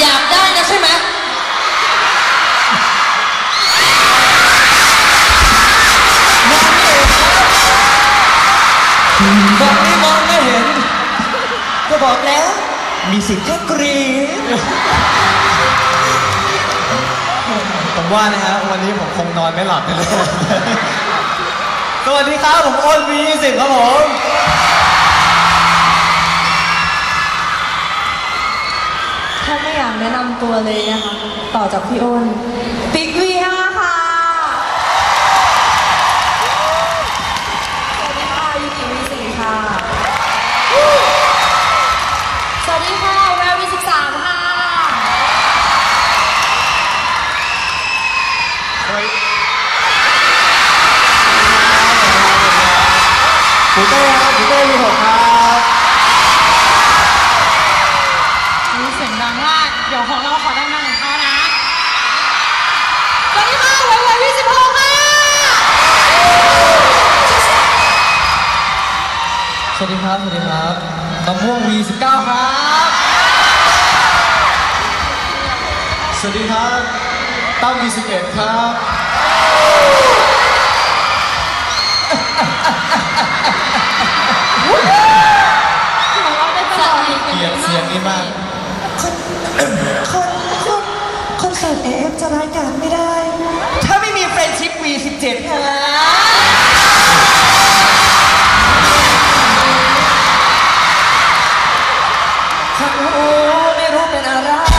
อยากได้นะใช่ไหมมองไม่มองไม่เห็น ก็บอกแล้ว มีสิทธิ์แค่กรีนผมว่านะฮะวันนี้ผมคงนอนไม่หลับเลย สวัสดีครับ ผมอ้นวีสิทธิ์ครับผม ถ้าไม่อยากแนะนำตัวเลยนะคะ ต่อจากพี่อ้นปิ๊กวีห้าค่ะสวัสดีค่ะยูกิวีสี่ค่ะ สวัสดีค่ะแวววีสิบสามค่ะปูเต้ครับปูเต้มีหกครับ ยวของเราขอดังๆของเขานะสวัสดีค่ะไวไวพี่สิบหกค่ะ สวัสดีครับ สวัสดีครับมะม่วง V19 ครับ สวัสดีครับตั้ม V11 ครับของเราได้ตลอดเกลียดเสียงนี้มาก คนคนคนคอนเสิร์เอฟจะร้ายกาจไม่ได้ ถ้าไม่มีเฟรนชิปวี V17 ค่ะโอ้ไม่รู้เป็นอะไร